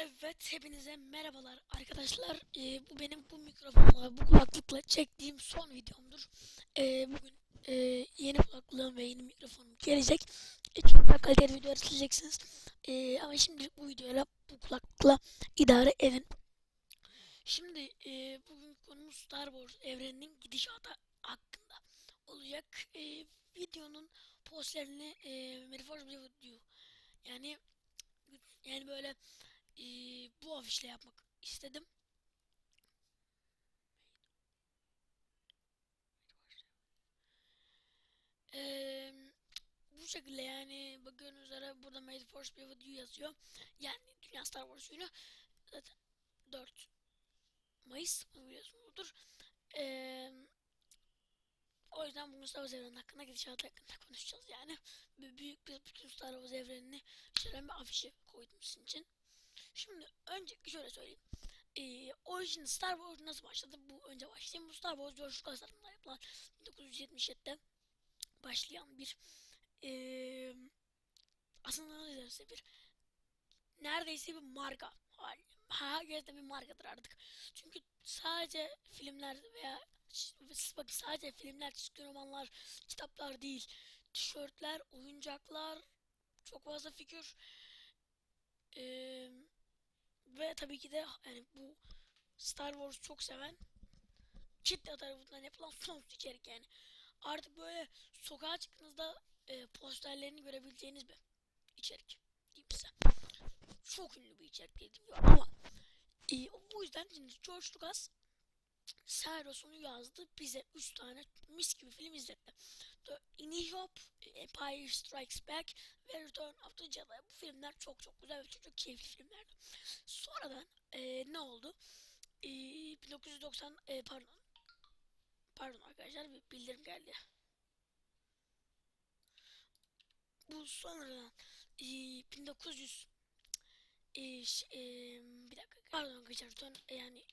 Evet, hepinize merhabalar arkadaşlar. Ee, bu benim bu mikrofonla, bu kulaklıkla çektiğim son videomdur. Ee, bugün e, yeni kulaklığım ve yeni mikrofonum gelecek. E, çok daha kaliteli videolar izleyeceksiniz. Ee, ama şimdilik bu videoyla, bu kulaklıkla idare edin. Şimdi e, bugün konumuz Star Wars evreninin gidişatı hakkında olacak. E, videonun postlerini e, Metaphors Video yani yani böyle e, bu afişle yapmak istedim. Eee, bu şekilde yani bakıyorsunuz üzere burada Made for Speed Video yazıyor. Yani Dünya Star Wars oyunu zaten 4 Mayıs biliyorsunuzdur. Eee o yüzden bugün Star Wars evreni hakkında gidişatı hakkında konuşacağız yani. Büyük bir bütün Star Wars evrenini içeren bir afişi koydum sizin için. Şimdi öncelikle şöyle söyleyeyim. Ee, orijin Star Wars nasıl başladı? Bu önce başlayayım. Bu Star Wars George Lucas tarafından yapılan 1977'de başlayan bir ee, aslında ne derse bir neredeyse bir marka hali. Herkes de bir markadır artık. Çünkü sadece filmler veya bakın sadece filmler, çizgi romanlar, kitaplar değil. Tişörtler, oyuncaklar, çok fazla figür. Ee, ve tabii ki de yani bu Star Wars çok seven kitle tarafından yapılan sonsuz içerik yani. Artık böyle sokağa çıktığınızda e, posterlerini görebileceğiniz bir içerik diyeyim size. Çok ünlü bir içerik gibi ama e, bu yüzden şimdi George Lucas Cyrus'unu yazdı. Bize 3 tane mis gibi film izletti. The Inihop, Empire Strikes Back ve Return of the Jedi. Bu filmler çok çok güzel ve çok, çok keyifli filmlerdi. Sonradan e, ne oldu? E, 1990 e, pardon pardon arkadaşlar bir bildirim geldi. Bu sonradan e, 1900 e, e, bir dakika pardon arkadaşlar son, yani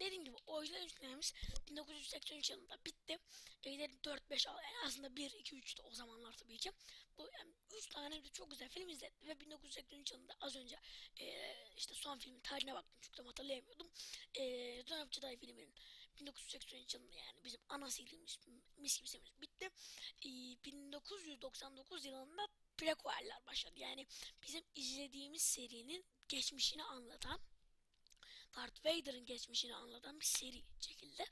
dediğim gibi orijinal üçlememiz 1983 yılında bitti. Evleri 4 5 6 yani aslında 1 2 3 de o zamanlar tabii ki. Bu yani 3 tane de çok güzel film izledim ve 1983 yılında az önce e, işte son filmin tarihine baktım çünkü tam hatırlayamıyordum. E, of Jedi filminin 1983 yılında yani bizim ana serimiz mis gibi serimiz bitti. E, 1999 yılında prequel'ler başladı. Yani bizim izlediğimiz serinin geçmişini anlatan Darth Vader'ın geçmişini anlatan bir seri çekildi.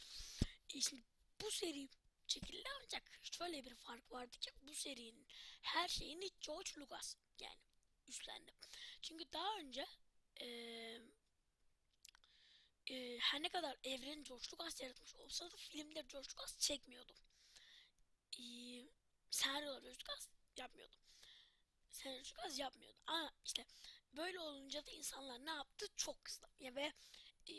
E şimdi bu seri çekildi ancak şöyle bir fark vardı ki bu serinin her şeyini George Lucas yani üstlendi. Çünkü daha önce e, e, her ne kadar evreni George Lucas yaratmış olsa da filmleri George Lucas çekmiyordu. E, senaryoları George Lucas yapmıyordu. Senaryo George Lucas yapmıyordu. Ama işte böyle olunca da insanlar ne yaptı? Çok kızdı. Ya ve e,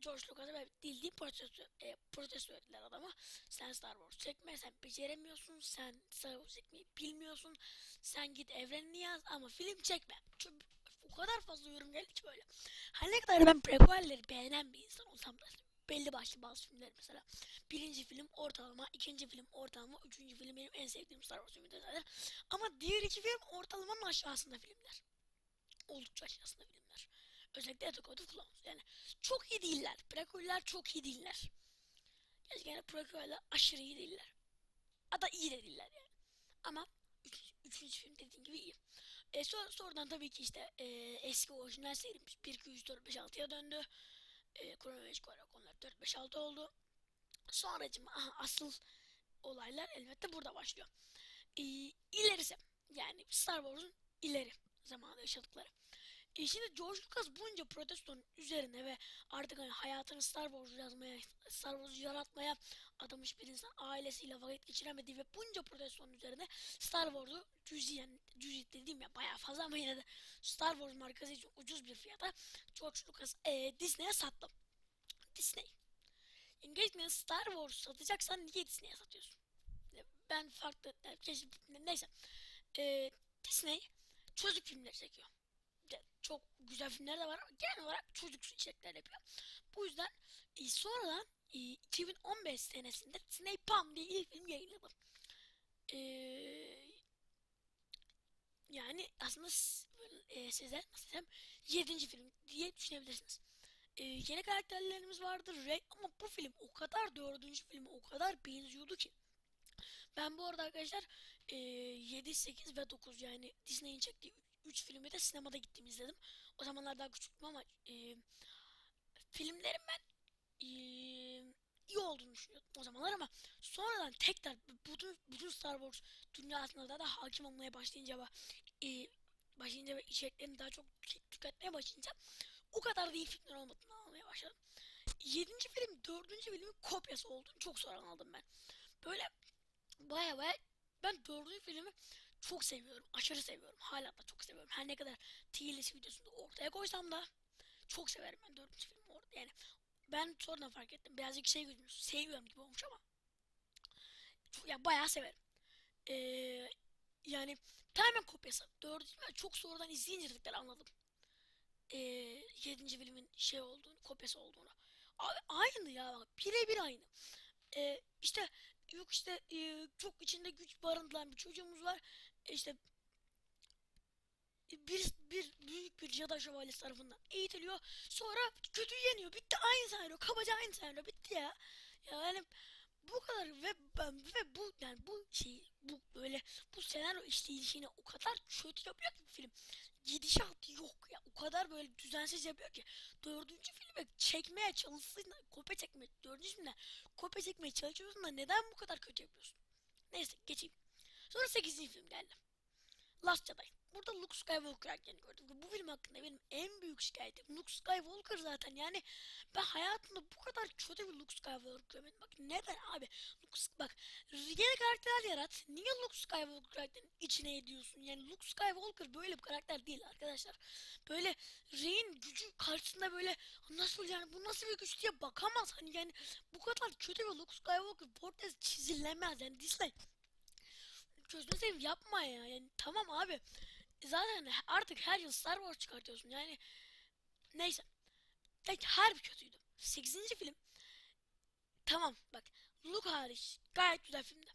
George Lucas'a böyle dildiği protesto, e, protesto ettiler adama. Sen Star Wars çekme, sen beceremiyorsun, sen Star Wars çekmeyi bilmiyorsun, sen git evrenini yaz ama film çekme. Çünkü o kadar fazla yorum geldi ki böyle. Her ne kadar ben prequelleri beğenen bir insan olsam da belli başlı bazı filmler mesela. Birinci film ortalama, ikinci film ortalama, üçüncü film benim en sevdiğim Star Wars filmi zaten. Ama diğer iki film ortalamanın aşağısında filmler. Oldukça aşağısında filmler. Özellikle the Clones. Yani çok iyi değiller. Prequel'ler çok iyi değiller. Gerçekten prequel'ler aşırı iyi değiller. Hatta iyi de değiller yani. Ama üç, üçüncü film dediğim gibi iyi. E, sonra, sonradan tabii ki işte e, eski orijinal serimiz 1, 2, 3, 4, 5, 6'ya döndü. E, kronolojik olarak onlar 4, 5, 6 oldu. Sonracım aha, asıl olaylar elbette burada başlıyor. E, ilerisi yani Star Wars'un ileri zamanında yaşadıkları. E şimdi George Lucas bunca protestonun üzerine ve artık hani hayatını Star Wars yazmaya, Star Wars yaratmaya adamış bir insan ailesiyle vakit geçiremediği ve bunca protestonun üzerine Star Wars'u cüziyen, cüzi dediğim ya bayağı fazla ama yine de Star Wars markası için ucuz bir fiyata George Lucas e, Disney'e sattı. Disney. Yani Star Wars satacaksan niye Disney'e satıyorsun? Ben farklı, neyse. E, Disney çocuk filmleri çekiyor çok güzel filmler de var ama genel olarak çocuksu içerikler yapıyor. Bu yüzden e, sonradan e, 2015 senesinde Disney Pam diye ilk film yayınladı. E, yani aslında e, size nasıl desem 7. film diye düşünebilirsiniz. E, yeni karakterlerimiz vardı Rey ama bu film o kadar dördüncü filme o kadar benziyordu ki. Ben bu arada arkadaşlar e, 7, 8 ve 9 yani Disney'in çektiği 3 filmi de sinemada gittim izledim. O zamanlar daha küçüktüm ama e, filmlerin ben e, iyi olduğunu düşünüyordum o zamanlar ama sonradan tekrar bütün, bütün Star Wars dünyasına da, da hakim olmaya başlayınca e, başlayınca ve içeriklerini daha çok tü- tüketmeye başlayınca o kadar da iyi filmler olmadığını anlamaya başladım. Yedinci film dördüncü filmin kopyası olduğunu çok sonra anladım ben. Böyle baya baya ben dördüncü filmi çok seviyorum. Aşırı seviyorum. Hala da çok seviyorum. Her ne kadar TLS videosunda ortaya koysam da çok severim ben dördüncü filmi orada. Yani ben sonradan fark ettim. Birazcık şey gözümüz seviyorum gibi olmuş ama çok, ya bayağı severim. Ee, yani tamamen kopyası. Dördüncü ben çok sonradan izleyince tekrar anladım. Ee, yedinci filmin şey olduğunu, kopyası olduğunu. Abi aynı ya birebir aynı. Ee, işte yok işte e, çok içinde güç barındıran bir çocuğumuz var. E, işte bir, bir büyük bir cadı şövalyesi tarafından eğitiliyor. Sonra kötüyü yeniyor. Bitti aynı senaryo. Kabaca aynı senaryo. Bitti ya. Yani bu kadar ve ben ve bu yani bu şey bu böyle bu senaryo işleyişini o kadar kötü yapıyor ki film. Gidişat yok ya. O kadar böyle düzensiz yapıyor ki. Dördüncü filme çekmeye çalışsın. Kopya çekmeye. Dördüncü filmden kopya çekmeye çalışıyorsun da neden bu kadar kötü yapıyorsun? Neyse geçeyim. Sonra sekizinci film geldi. Last Jedi. Burada Luke Skywalker karakterini gördüm. Bu film hakkında benim en büyük şikayetim Luke Skywalker zaten. Yani ben hayatımda bu kadar kötü bir Luke Skywalker görmedim. Bak neden abi? Luke, bak yeni karakterler yarat. Niye Luke Skywalker karakterinin içine ediyorsun? Yani Luke Skywalker böyle bir karakter değil arkadaşlar. Böyle Rey'in gücü karşısında böyle nasıl yani bu nasıl bir güç diye bakamaz. Hani yani bu kadar kötü bir Luke Skywalker portresi çizilemez. Yani dislike gözünü seveyim yapma ya. Yani tamam abi. Zaten artık her yıl Star Wars çıkartıyorsun. Yani neyse. Tek her bir kötüydü. 8. film tamam bak Luke hariç gayet güzel filmdi.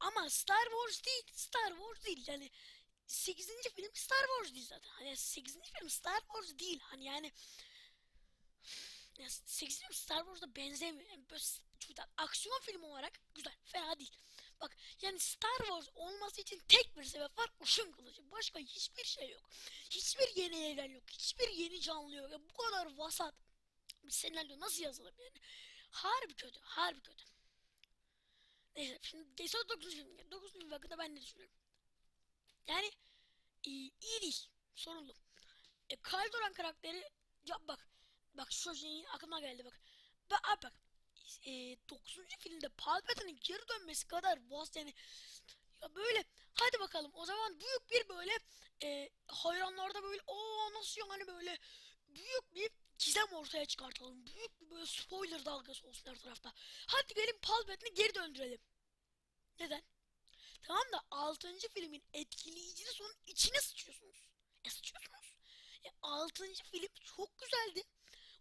Ama Star Wars değil. Star Wars değil. Yani 8. film Star Wars değil zaten. Hani 8. film Star Wars değil. Hani yani ya 8. film Star Wars'a benzemiyor. Yani böyle aksiyon filmi olarak güzel. Fena değil. Bak yani Star Wars olması için tek bir sebep var. Işın kılıcı. Başka hiçbir şey yok. Hiçbir yeni evren yok. Hiçbir yeni canlı yok. Ya bu kadar vasat bir senaryo nasıl yazılır yani? Harbi kötü. Harbi kötü. Neyse şimdi geçen 9. film. 9. film hakkında ben ne düşünüyorum? Yani iyi, iyi değil. Sorunlu. E, Kyle Doran karakteri ya bak bak şu şey aklıma geldi bak. Bak bak e, 9. filmde Palpatine'in geri dönmesi kadar was yani ya böyle hadi bakalım o zaman büyük bir böyle e, hayranlarda böyle o nasıl yani böyle büyük bir gizem ortaya çıkartalım. Büyük bir böyle spoiler dalgası olsun her tarafta. Hadi gelin Palpatine'i geri döndürelim. Neden? Tamam da 6. filmin etkileyicisi sonun içine sıçıyorsunuz. E sıçıyorsunuz. E, 6. film çok güzeldi.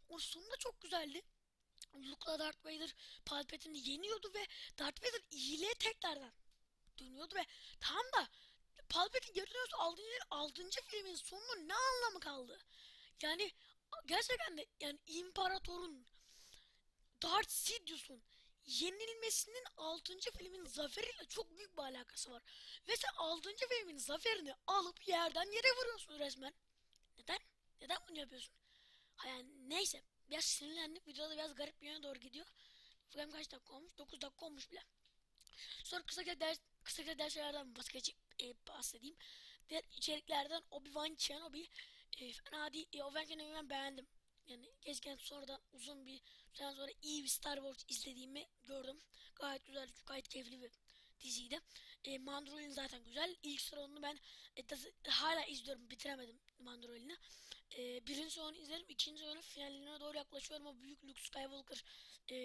O sonu da çok güzeldi. Luke'la Darth Vader Palpatine'i yeniyordu ve Darth Vader iyiliğe tekrardan dönüyordu ve tam da Palpatine geri dönüyorsa 6. 6. filmin sonunun ne anlamı kaldı? Yani gerçekten de yani imparatorun Darth Sidious'un yenilmesinin 6. filmin zaferiyle çok büyük bir alakası var. Ve sen 6. filmin zaferini alıp yerden yere vuruyorsun resmen. Neden? Neden bunu yapıyorsun? Ha yani neyse. Biraz sinirlendik. Videoda biraz garip bir yöne doğru gidiyor. Film kaç dakika olmuş? 9 dakika olmuş bile. Sonra kısaca ders, kısaca derslerden bahsedeyim. E, bahsedeyim. Diğer içeriklerden Obi-Wan Kenobi e, fena değil. E, Obi-Wan Kenobi'yi ben beğendim. Yani gezgen sonradan uzun bir süre sonra iyi bir Star Wars izlediğimi gördüm. Gayet güzel, gayet keyifli bir diziydi. E, Mandalorian zaten güzel. İlk sezonunu ben e, da- hala izliyorum. Bitiremedim Mandalorian'ı. E, birinci sezonu izledim. ikinci sezonun finaline doğru yaklaşıyorum. O büyük Luke Skywalker e,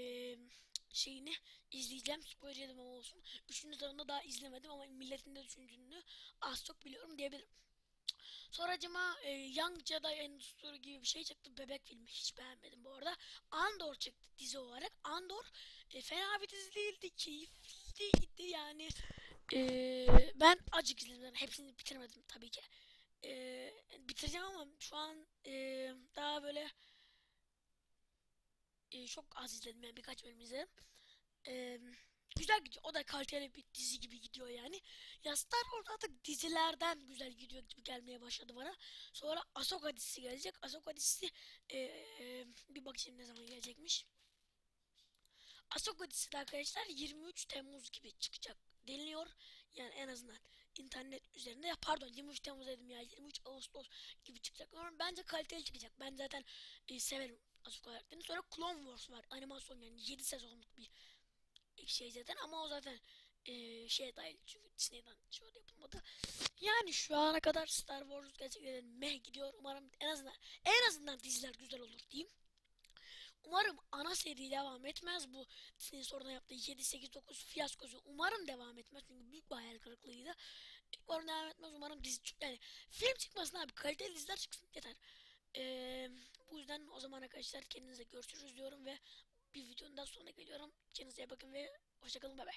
şeyini izleyeceğim. Spoiler yedim ama olsun. Üçüncü sezonunda daha izlemedim ama milletin de düşündüğünü az çok biliyorum diyebilirim. Sonracıma e, Young Jedi Endüstri gibi bir şey çıktı. Bebek filmi. Hiç beğenmedim bu arada. Andor çıktı dizi olarak. Andor e, fena bir dizi değildi. Keyifliydi yani. Ee, ben acık izledim. Hepsini bitirmedim tabii ki. Ee, bitireceğim ama şu an ee, daha böyle ee, çok az izledim yani birkaç bölüm izledim. Ee, güzel gidiyor. O da kaliteli bir dizi gibi gidiyor yani. Ya Star Wars artık dizilerden güzel gidiyor gibi gelmeye başladı bana. Sonra Ahsoka dizisi gelecek. Ahsoka dizisi ee, bir bakayım ne zaman gelecekmiş. Ahsoka dizisi de arkadaşlar 23 Temmuz gibi çıkacak deniliyor. Yani en azından internet üzerinde ya pardon 23 Temmuz dedim ya 23 Ağustos gibi çıkacak. Ama bence kaliteli çıkacak. Ben zaten e, severim Ahsoka karakterini. Sonra Clone Wars var. Animasyon yani 7 sezonluk bir şey zaten ama o zaten e, şeye dahil çünkü Disney'den an yapılmadı. Yani şu ana kadar Star Wars gerçekten meh gidiyor. Umarım en azından en azından diziler güzel olur diyeyim. Umarım ana seri devam etmez bu Disney'in sonradan yaptığı 7 8 9 fiyaskosu. Umarım devam etmez çünkü büyük bir hayal kırıklığıydı. Umarım devam etmez. Umarım dizi yani film çıkmasın abi kaliteli diziler çıksın yeter. Ee, bu yüzden o zaman arkadaşlar kendinize görüşürüz diyorum ve bir videonun daha sonuna geliyorum. Kendinize bakın ve hoşçakalın bay bay.